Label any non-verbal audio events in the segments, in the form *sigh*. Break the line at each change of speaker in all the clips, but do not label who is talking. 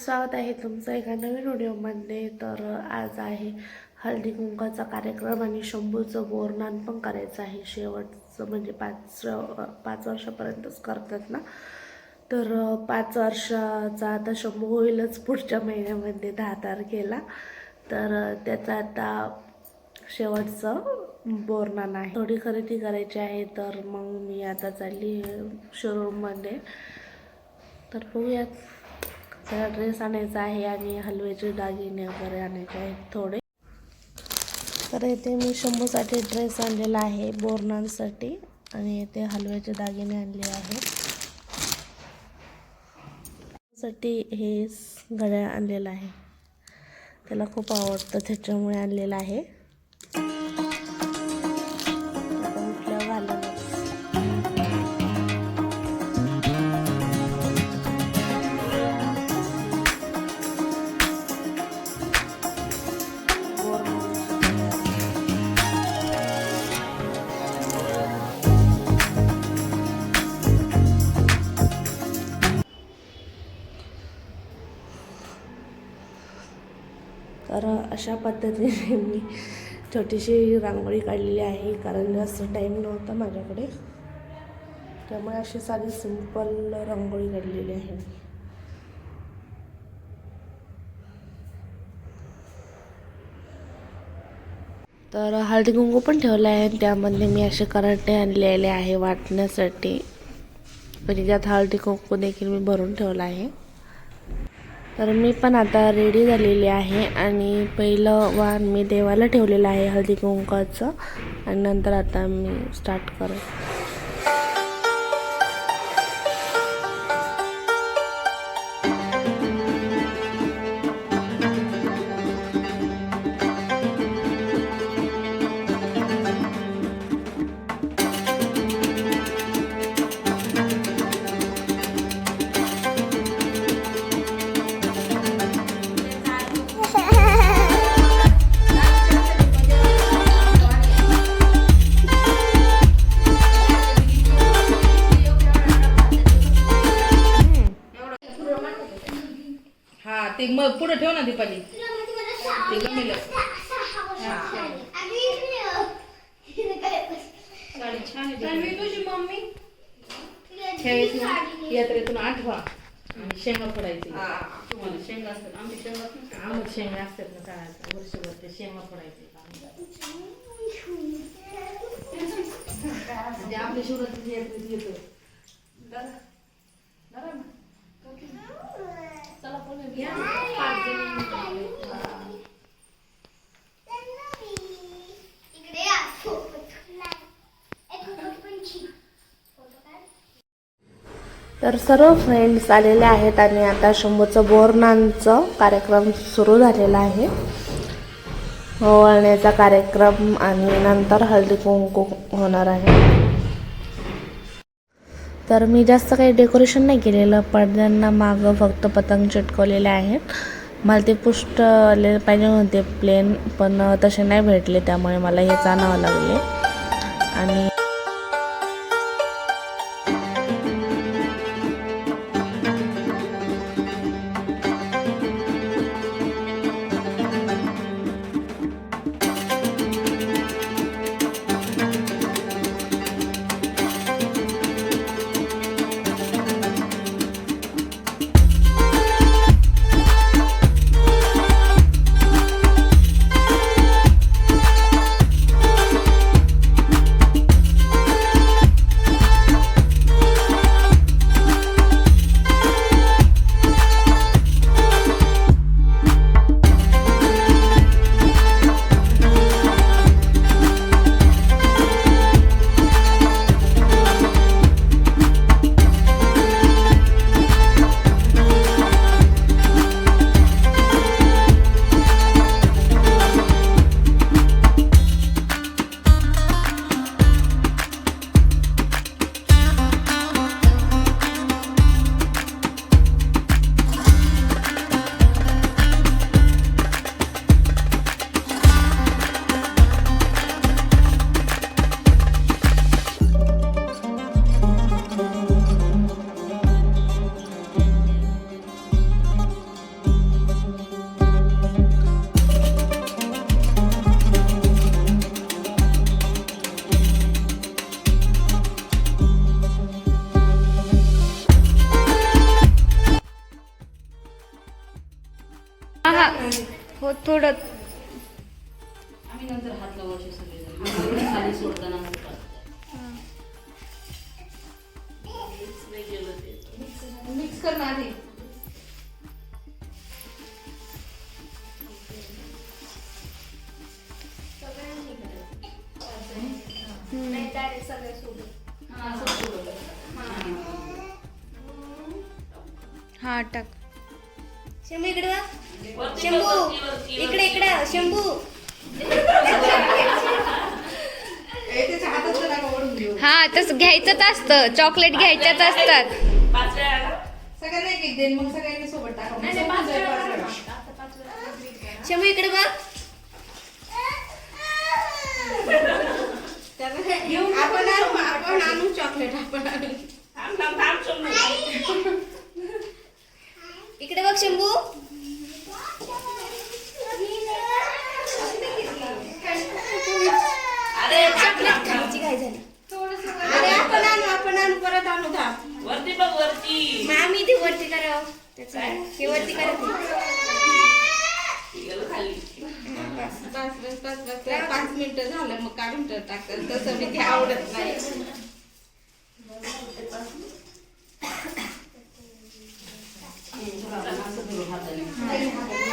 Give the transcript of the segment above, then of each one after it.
स्वागत आहे तुमचं एका नवीन व्हिडिओमध्ये. तर आज आहे हळदी कुंकाचा कार्यक्रम आणि शंभूचं बोरनान पण करायचं आहे. शेवटचं म्हणजे पाच पाच वर्षापर्यंतच करतात ना? तर पाच वर्षाचा आता शंभू होईलच पुढच्या महिन्यामध्ये दहा तारखेला. तर त्याचा आता शेवटचं बोरनान आहे. थोडी खरेदी करायची आहे तर मग मी आता चालली शोरूममध्ये तर बघूयात. त्याला ड्रेस आणायचा आहे आणि हलव्याचे दागिने वगैरे आणायचे आहेत थोडे. तर इथे मी शंभूसाठी ड्रेस आणलेला आहे बोरणांसाठी आणि इथे हलव्याचे दागिने आणले आहेत साठी हे घड्याळ आणलेलं आहे. त्याला खूप आवडतं त्याच्यामुळे आणलेलं आहे. अशा पद्धतीने मी छोटीशी रांगोळी काढलेली आहे कारण जास्त टाईम नव्हता माझ्याकडे. त्यामुळे अशी साधी सिंपल रांगोळी काढलेली आहे तर हळदी कुंकू पण ठेवलं आहे आणि त्यामध्ये मी असे करंटे आणलेले आहे वाटण्यासाठी. म्हणजे त्यात हळदी कुंकू देखील मी भरून ठेवला आहे. तर मी पण आता रेडी झालेली आहे आणि पहिलं वाण मी देवाला ठेवलेलं आहे हळदी कुंकाचं आणि नंतर आता मी स्टार्ट करत
पुढे ठेव ना दीपाली. ते गमेल. साडी छान आहे तुझी मम्मी? यात्रेतून आठवा. आणि शेंगा फोडायची. तुम्हाला शेंगा असतात. आमची शेंगा आमची शेंगा असतात ना काय? वर्षभर ते शेंगा फोडायचे. *laughs* म्हणजे आपल्या शिवरात्री यात्रेत येतो चला पण घ्या पाच जणी
तर सर्व फ्रेंड्स आलेले आहेत आणि आता शंभूचं बोरनांचं कार्यक्रम सुरू झालेला आहे. ओवाळण्याचा कार्यक्रम आणि नंतर हळदी कुंकू होणार आहे. तर मी जास्त काही डेकोरेशन नाही केलेलं पडद्यांना मागं फक्त पतंग चिटकवलेले आहेत. मला ते पुष्ट आले पाहिजे होते प्लेन पण तसे नाही भेटले त्यामुळे मला हे आणावं लागले. आणि
हो थोडं
आम्ही नंतर हात लावायचे सगळे खाली सोडताना हात मिक्स कर ना आधी. असं सोडलं.
हा टाक.
शंभू इकडे बघ शंभू. इकडे इकडे शंभू.
हा तसं घ्यायचंच असतं. चॉकलेट घ्यायच्याच असतात.
सगळ्यांना एक एक देईन मग सगळ्यांनी सोबत टाका. मग समजून जाईल पाच वेळा.
शंभू इकडे बघ.
आपण आणू आपण आणू चॉकलेट आपण आणू.
इकडे बघ शंभू. काय झाली?
अरे आपण आणू आपण आणू परत आणू
वरती बघ
ते वरती करावं. त्याचं वरती करत नाही.
बस बस बस बस बस बस. पाच मिनिटं झालं मग काढून तर टाकतात तसं मी ते आवडत नाही.
他的衣，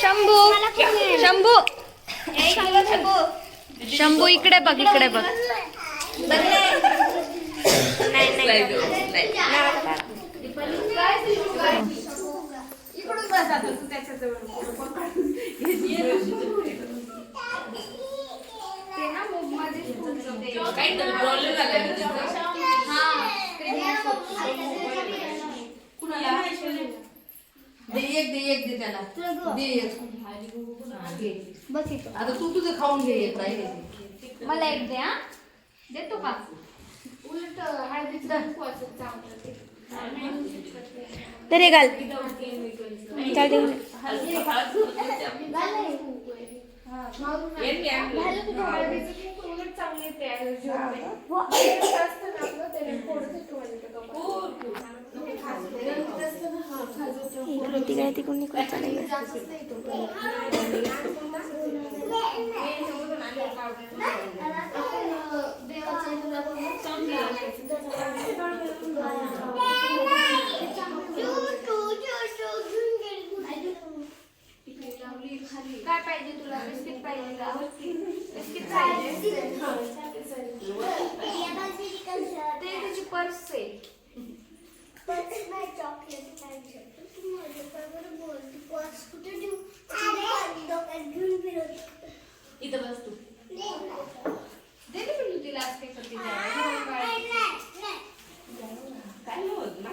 शंभू शंभू. ए, इकडे बघ शंभू. शंभू इकडे बघ इकडे बघ. बघ रे. नाही नाही नाही, आता बघ.
काहीतरी प्रॉब्लेम झाला
दे एक दे एक दे त्याला दे एक
बस इथं.
आता तू तुझं खाऊन घे एक राहिले ते.
मला एक दे हा. देतो का?
तरी घाल. चालते ती काय तिकडून निघून चालेल
काय पाहिजे तुला? बिस्किट पाहिजे का? बिस्किट पाहिजे? ते तुझी पर्स आहे.
इथं बस तू.
दे पिल्लू तिला असते का तिला
काय होत? ना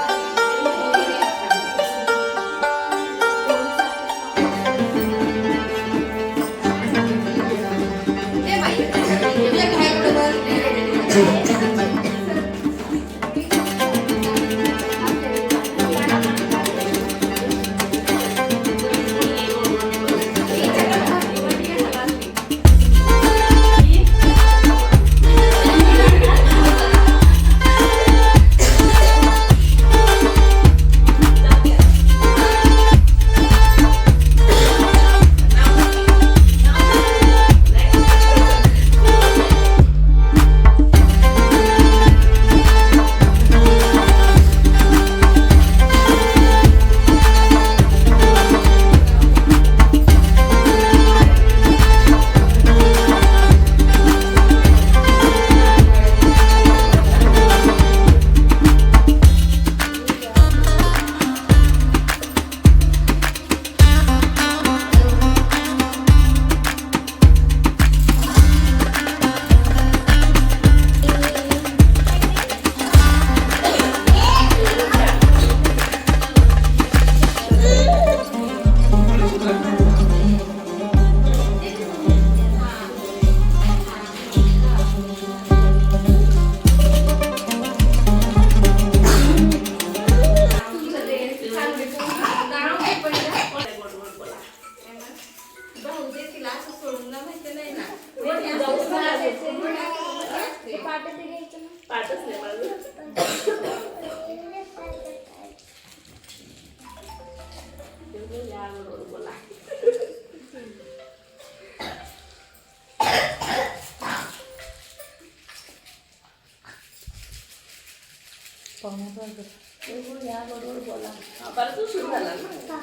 या बरोबर बोला.
बराच उशीर झाला ना?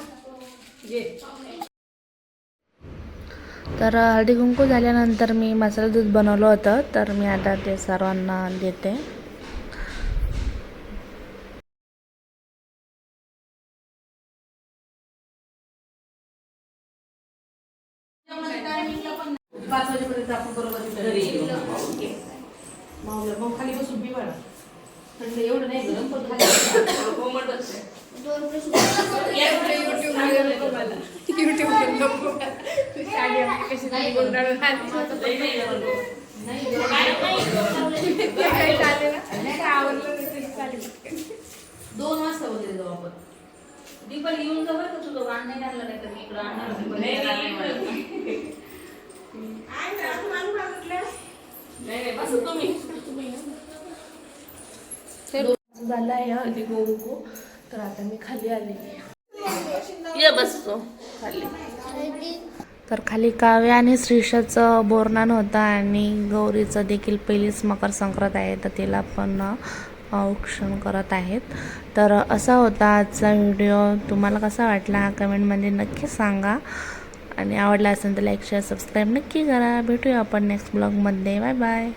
ये.
तर हळदी कुंकू झाल्यानंतर मी मसाला दूध बनवलं होतं तर मी आता ते सर्वांना देते.
पाच वाजेपर्यंत आपण बरोबर
घरी
मग खाली बसून पी बाळा थंड एवढं नाही गरम *coughs* पण.
दोन
वाजता वगैरे जाऊ आपण. दीपाली येऊन जाऊ का तुझं वाण नाही आणलं नाही तर मी इकडं आणणार होते, पण
नाही,
नाही
नाही,
आणलं मला.
नाही नाही बस तुम्ही
हळदी कुंकू तर आता मी खाली आले.
ये बसतो
खाली. तर खाली काव्य आणि श्रीषाचं बोरनान होतं आणि गौरीचं देखील पहिलीच मकर संक्रांत आहे तर तिला पण औक्षण करत आहेत. तर असा होता आजचा व्हिडिओ. तुम्हाला कसा वाटला हा कमेंटमध्ये नक्की सांगा. आणि आवडला असेल तर लाईक शेअर सबस्क्राईब नक्की करा. भेटूया आपण नेक्स्ट ब्लॉगमध्ये बाय बाय